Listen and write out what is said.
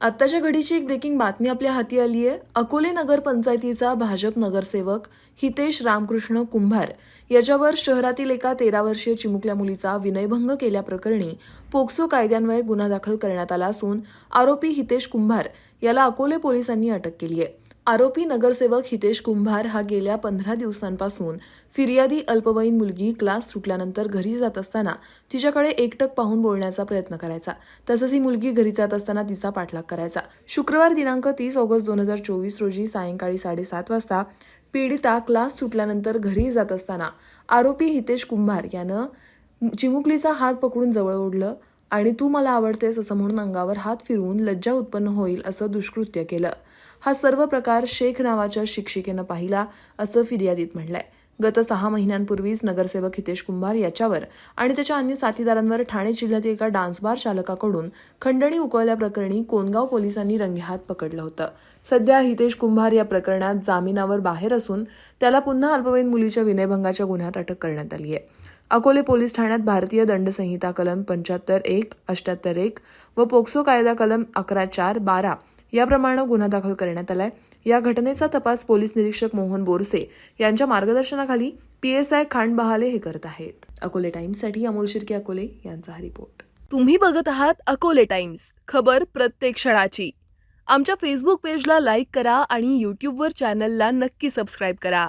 आत्ताच्या घडीची एक ब्रेकिंग बातमी आपल्या हाती आली आहे. अकोले नगर पंचायतीचा भाजप नगरसेवक हितेश रामकृष्ण कुंभार याच्यावर शहरातील एका तेरा वर्षीय चिमुकल्या मुलीचा विनयभंग केल्याप्रकरणी पोक्सो कायद्यान्वये गुन्हा दाखल करण्यात आला असून आरोपी हितेश कुंभार याला अकोले पोलिसांनी अटक केली आहे. आरोपी नगरसेवक हितेश कुंभार हा गेल्या पंधरा दिवसांपासून फिर्यादी अल्पवयीन मुलगी क्लास सुटल्यानंतर घरी जात असताना तिच्याकडे एकटक पाहून बोलण्याचा प्रयत्न करायचा. तसंच ही मुलगी घरी जात असताना तिचा पाठलाग करायचा. शुक्रवार दिनांक तीस ऑगस्ट दोन हजार चोवीस रोजी सायंकाळी साडेसात वाजता पीडिता क्लास सुटल्यानंतर घरी जात असताना आरोपी हितेश कुंभार यानं चिमुकलीचा हात पकडून जवळ ओढलं. आणि तू मला आवडतेस असं म्हणून अंगावर हात फिरवून लज्जा उत्पन्न होईल असं दुष्कृत्य केलं. हा सर्व प्रकार शेख नावाच्या शिक्षिकेनं पाहिला असं फिर्यादीत म्हटलंय. गत सहा महिन्यांपूर्वीच नगरसेवक हितेश कुंभार याच्यावर आणि त्याच्या अन्य साथीदारांवर ठाणे जिल्ह्यातील एका डान्स बार चालकाकडून खंडणी उकळल्याप्रकरणी कोनगाव पोलिसांनी रंगेहात पकडलं होतं. सध्या हितेश कुंभार या प्रकरणात जामिनावर बाहेर असून त्याला पुन्हा अल्पवयीन मुलीच्या विनयभंगाच्या गुन्ह्यात अटक करण्यात आली आहे. अकोले पोलीस ठाण्यात भारतीय दंड संहिता कलम पंच्याहत्तर एक अष्ट्याहत्तर एक व पोक्सो कायदा कलम अकरा चार बारा याप्रमाणे गुन्हा दाखल करण्यात आलाय. या घटनेचा तपास पोलीस निरीक्षक मोहन बोरसे यांच्या मार्गदर्शनाखाली पीएसआय खांड बहाले हे करत आहेत. अकोले टाइम्ससाठी अमोल शिर्के अकोले यांचा हा रिपोर्ट. तुम्ही बघत आहात अकोले टाइम्स. खबर प्रत्येक क्षणाची. आमच्या फेसबुक पेजला लाईक करा आणि यूट्यूबवर चॅनलला नक्की सबस्क्राईब करा.